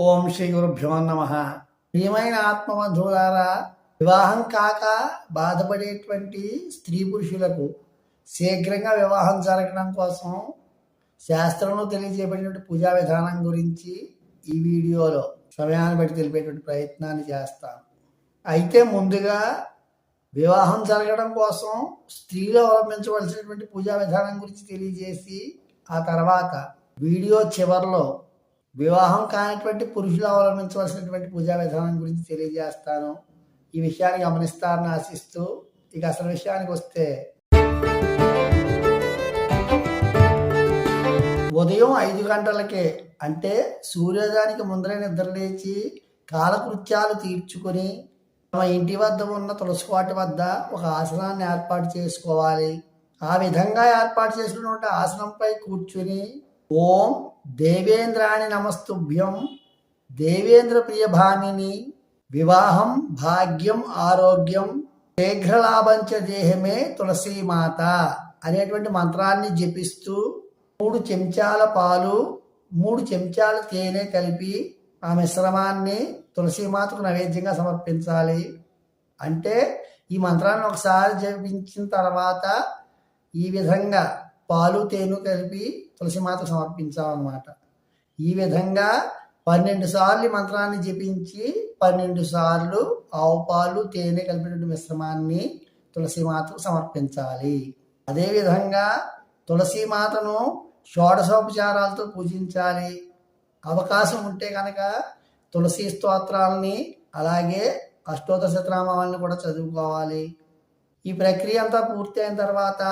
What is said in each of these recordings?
ఓం శ్రీ గురుభ్యో నమ. ప్రియమైన ఆత్మబంధువులారా వివాహం కాక బాధపడేటువంటి స్త్రీ పురుషులకు శీఘ్రంగా వివాహం జరగడం కోసం శాస్త్రంలో తెలియజేయబడినటువంటి పూజా విధానం గురించి ఈ వీడియోలో సమయాన్ని బట్టి తెలిపేటువంటి ప్రయత్నాన్ని చేస్తాను. అయితే ముందుగా వివాహం జరగడం కోసం స్త్రీలు అవలంబించవలసినటువంటి పూజా విధానం గురించి తెలియజేసి ఆ తర్వాత వీడియో చివరిలో వివాహం కానిటువంటి పురుషులు అవలంబించవలసినటువంటి పూజా విధానం గురించి తెలియజేస్తాను. ఈ విషయాన్ని గమనిస్తారని ఆశిస్తూ ఇక అసలు విషయానికి వస్తే ఉదయం ఐదు గంటలకే అంటే సూర్యోదయానికి ముందరే నిద్రలేచి కాలకృత్యాలు తీర్చుకొని తమ ఇంటి వద్ద ఉన్న తులసికోట వద్ద ఒక ఆసనాన్ని ఏర్పాటు చేసుకోవాలి. ఆ విధంగా ఏర్పాటు చేసుకున్నటువంటి ఆసనంపై కూర్చుని ఓం దేవేంద్రాణి నమస్తుభ్యం దేవేంద్ర ప్రియభామిని వివాహం భాగ్యం ఆరోగ్యం శీఘ్రలాభంచ దేహమే తులసీమాత అనేటువంటి మంత్రాన్ని జపిస్తూ మూడు చెంచాల పాలు మూడు చెంచాల తేనె కలిపి ఆ మిశ్రమాన్ని తులసీమాతకు నైవేద్యంగా సమర్పించాలి. అంటే ఈ మంత్రాన్ని ఒకసారి జపించిన తర్వాత ఈ విధంగా పాలు తేనె కలిపి తులసిమాతకు సమర్పించాలన్నమాట ఈ విధంగా పన్నెండు సార్లు మంత్రాన్ని జపించి పన్నెండు సార్లు ఆవు పాలు తేనె కలిపినటువంటి మిశ్రమాన్ని తులసిమాతకు సమర్పించాలి. అదేవిధంగా తులసిమాతను షోడశోపచారాలతో పూజించాలి. అవకాశం ఉంటే కనుక తులసి స్తోత్రాలని అలాగే అష్టోత్తర శతనామాలను కూడా చదువుకోవాలి. ఈ ప్రక్రియ అంతా పూర్తి అయిన తర్వాత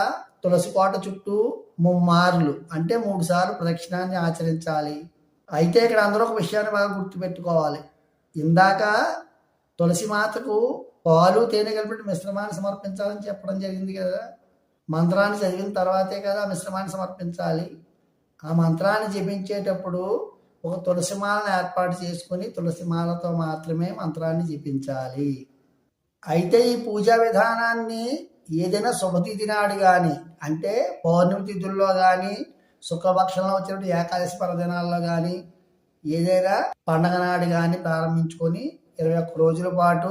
తులసి కోట చుట్టూ ముమ్మార్లు అంటే మూడు సార్లు ప్రదక్షిణాన్ని ఆచరించాలి. అయితే ఇక్కడ అందరూ ఒక విషయాన్ని బాగా గుర్తుపెట్టుకోవాలి. ఇందాక తులసి మాతకు పాలు తేనె కలిపి మిశ్రమాన్ని సమర్పించాలని చెప్పడం జరిగింది కదా. మంత్రాన్ని చదివిన తర్వాతే కదా ఆ మిశ్రమాన్ని సమర్పించాలి. ఆ మంత్రాన్ని జపించేటప్పుడు ఒక తులసిమాలను ఏర్పాటు చేసుకుని తులసిమాలతో మాత్రమే మంత్రాన్ని జపించాలి. అయితే ఈ పూజా విధానాన్ని ఏదైనా శుభతిథి నాడు కానీ అంటే పౌర్ణమి తిథుల్లో కానీ శుక్రపక్షంలో వచ్చినటువంటి ఏకాదశి పర్వదినాల్లో కానీ ఏదైనా పండగ నాడు కానీ ప్రారంభించుకొని ఇరవై ఒక్క రోజుల పాటు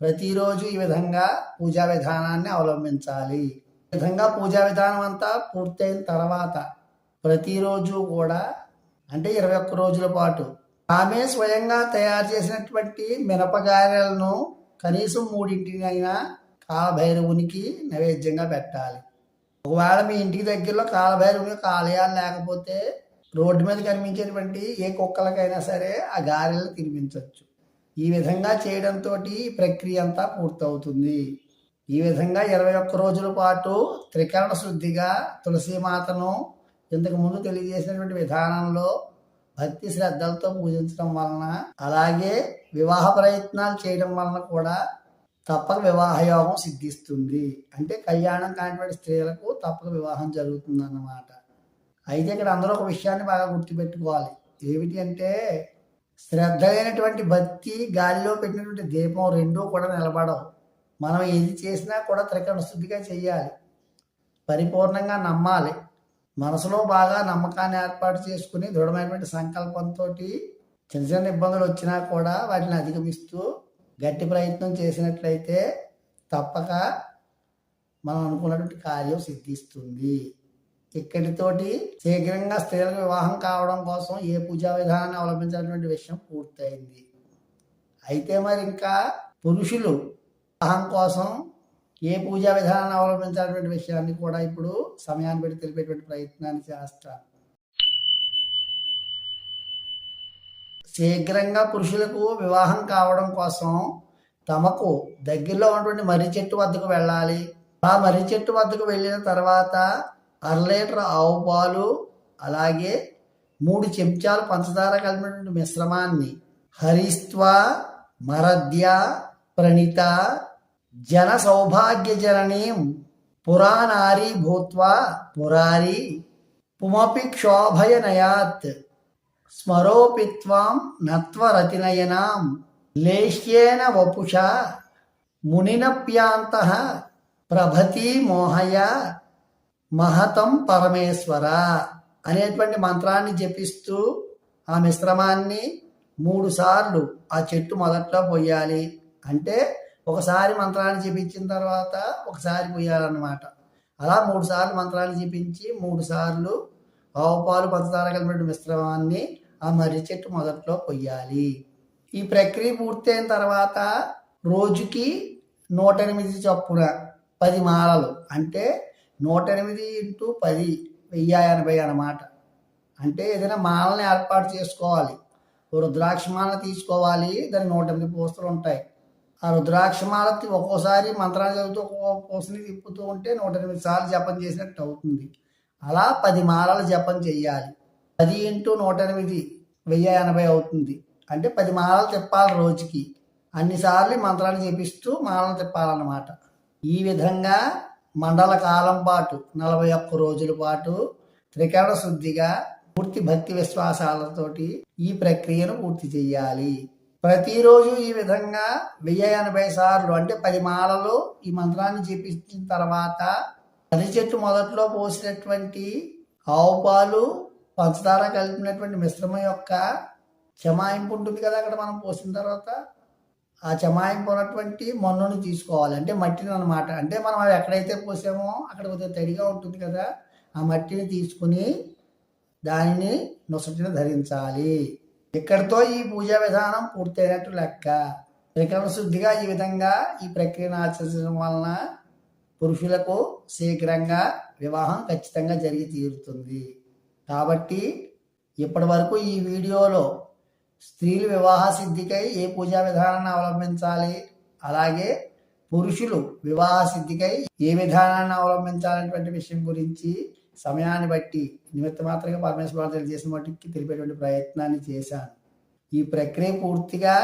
ప్రతిరోజు ఈ విధంగా పూజా విధానాన్ని అవలంబించాలి. ఈ విధంగా పూజా విధానం అంతా పూర్తయిన తర్వాత ప్రతిరోజు కూడా అంటే ఇరవై ఒక్క రోజుల పాటు ఆమె స్వయంగా తయారు చేసినటువంటి మినపగారెలను కనీసం మూడింటినైనా కాలభైరవునికి నైవేద్యంగా పెట్టాలి. ఒకవేళ మీ ఇంటికి దగ్గరలో కాలభైరవుని ఆలయాలు లేకపోతే రోడ్డు మీద కనిపించేటువంటి ఏ కుక్కలకైనా సరే ఆ గారెలు తినిపించవచ్చు ఈ విధంగా చేయడంతో ప్రక్రియ అంతా పూర్తవుతుంది. ఈ విధంగా ఇరవై ఒక్క రోజుల పాటు త్రికరణ శుద్ధిగా తులసీమాతను ఇంతకుముందు తెలియజేసినటువంటి విధానంలో భక్తి శ్రద్ధలతో పూజించడం వలన అలాగే వివాహ ప్రయత్నాలు చేయడం వలన కూడా తప్పక వివాహయోగం సిద్ధిస్తుంది. అంటే కళ్యాణం కానిటువంటి స్త్రీలకు తప్పక వివాహం జరుగుతుంది అన్నమాట అయితే ఇక్కడ అందరూ ఒక విషయాన్ని బాగా గుర్తుపెట్టుకోవాలి. ఏమిటి అంటే శ్రద్ధ అయినటువంటి భక్తి గాలిలో పెట్టినటువంటి దీపం రెండూ కూడా నిలబడవు. మనం ఏది చేసినా కూడా త్రికరణ శుద్ధిగా చేయాలి. పరిపూర్ణంగా నమ్మాలి. మనసులో బాగా నమ్మకాన్ని ఏర్పాటు చేసుకుని దృఢమైనటువంటి సంకల్పంతో చిన్న చిన్న ఇబ్బందులు వచ్చినా కూడా వాటిని అధిగమిస్తూ గట్టి ప్రయత్నం చేసినట్లయితే తప్పక మనం అనుకున్నటువంటి కార్యం సిద్ధిస్తుంది. ఇక్కడితోటి శీఘ్రంగా స్త్రీలకు వివాహం కావడం కోసం ఏ పూజా విధానాన్ని అవలంబించినటువంటి విషయం పూర్తయింది. అయితే మరి ఇంకా పురుషులు వివాహం కోసం ఏ పూజా విధానాన్ని అవలంబించాలనేటువంటి విషయాన్ని కూడా ఇప్పుడు సమయాన్ని పెట్టి తెలిపేటువంటి ప్రయత్నాన్ని చేస్తాను. శీఘ్రంగా పురుషులకు వివాహం కావడం కోసం తమకు దగ్గరలో ఉన్నటువంటి మర్రి చెట్టు వద్దకు వెళ్ళాలి. ఆ మర్రి చెట్టు వద్దకు వెళ్ళిన తర్వాత అర లీటర్ ఆవు పాలు అలాగే మూడు చెంచాలు పంచదార కలిపినటువంటి మిశ్రమాన్ని హరిస్త్వ మరద్య ప్రణిత జన సౌభాగ్య జననీం పురాణారీ భూత్వా పురారి పుమపి క్షోభయనయాత్ స్మరోపిత్వాం నత్వరతినయనాం. లేష్యేన వపుష మునినప్యాంత ప్రభతి మోహయ మహతం పరమేశ్వర అనేటువంటి మంత్రాన్ని జపిస్తూ ఆ మిశ్రమాన్ని మూడు సార్లు ఆ చెట్టు మొదట్లో పొయ్యాలి అంటే ఒకసారి మంత్రాన్ని జపించిన తర్వాత ఒకసారి పొయ్యాలన్నమాట అలా మూడు సార్లు మంత్రాన్ని జపించి మూడు సార్లు ఆవు పాలు పంచదార కలిపిన మిశ్రమాన్ని ఆ మర్రి చెట్టు మొదట్లో పొయ్యాలి ఈ ప్రక్రియ పూర్తయిన తర్వాత రోజుకి నూట ఎనిమిది చొప్పున పది మాలలు అంటే నూట ఎనిమిది ఇంటూ పది వెయ్యి ఎనభై అన్నమాట. అంటే ఏదైనా మాలని ఏర్పాటు చేసుకోవాలి. రుద్రాక్ష మాల తీసుకోవాలి దాని నూట ఎనిమిది పూసలు ఉంటాయి. ఆ రుద్రాక్ష మాల తి- ఒక్కోసారి మంత్రాలు చదువుతూ ఒక్కో పూసని తిప్పుతూ ఉంటే నూట ఎనిమిది సార్లు జపం చేసినట్టు అవుతుంది. అలా పది మాలల జపం చెయ్యాలి. పది ఇంటూ నూట ఎనిమిది వెయ్యి ఎనభై అవుతుంది. అంటే పది మాలలు తిప్పాలి రోజుకి. అన్నిసార్లు మంత్రాన్ని చేపిస్తూ మాలలు తిప్పాలన్నమాట. ఈ విధంగా మండల కాలం పాటు నలభై ఒక్క రోజుల పాటు త్రికరణ శుద్ధిగా పూర్తి భక్తి విశ్వాసాలతోటి ఈ ప్రక్రియను పూర్తి చేయాలి ప్రతిరోజు ఈ విధంగా వెయ్యి ఎనభై సార్లు అంటే పది మాలలు ఈ మంత్రాన్ని చేపించిన తర్వాత పది చెట్టు మొదట్లో పోసినటువంటి ఆవు పాలు పంచదార కలిపినటువంటి మిశ్రమం యొక్క చెమాయింపు ఉంటుంది కదా అక్కడ మనం పోసిన తర్వాత. ఆ చెమాయింపు ఉన్నటువంటి మన్నును తీసుకోవాలి. అంటే మట్టిని అనమాట అంటే మనం అవి ఎక్కడైతే పోసామో అక్కడ కొద్దిగా తడిగా ఉంటుంది కదా ఆ మట్టిని తీసుకుని దానిని నొసటిని ధరించాలి. ఇక్కడితో ఈ పూజా విధానం పూర్తయినట్టు లెక్క. త్రికరణ శుద్ధిగా ఈ విధంగా ఈ ప్రక్రియను ఆచరించడం వలన పురుషులకు శీఘ్రంగా వివాహం ఖచ్చితంగా జరిగి తీరుతుంది. కాబట్టి ఇప్పటి వరకు ఈ వీడియోలో స్త్రీలు వివాహ సిద్ధికై ఏ పూజా విధానాన్ని అవలంబించాలి? అలాగే పురుషులు వివాహ సిద్ధికై ఏ విధానాన్ని అవలంబించాలనేటువంటి విషయం గురించి సమయాన్ని బట్టి నిమిత్త మాత్రమే పరమేశ్వరరావు తెలియజేసిన వాటికి తెలిపేటువంటి ప్రయత్నాన్ని చేశాను. ఈ ప్రక్రియ పూర్తిగా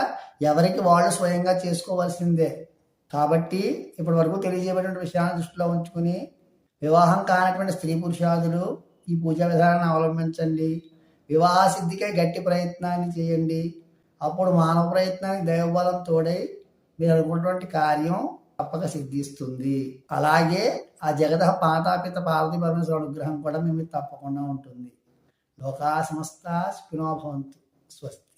ఎవరికి వాళ్ళు స్వయంగా చేసుకోవాల్సిందే. కాబట్టి ఇప్పటి వరకు తెలియజేయబడిన విషయాన్ని దృష్టిలో ఉంచుకుని వివాహం కానటువంటి స్త్రీ పురుషాదులు ఈ పూజా విధానాన్ని అవలంబించండి. వివాహ సిద్ధికై గట్టి ప్రయత్నాన్ని చేయండి. అప్పుడు మానవ ప్రయత్నానికి దైవబలం తోడై మీరు అనుకున్నటువంటి కార్యం తప్పక సిద్ధిస్తుంది. అలాగే ఆ జగత పాతాపిత పార్వతి పరమేశ్వర అనుగ్రహం కూడా మేము తప్పకుండా ఉంటుంది. లోకా సమస్త స్పినోభవంతు స్వస్తి.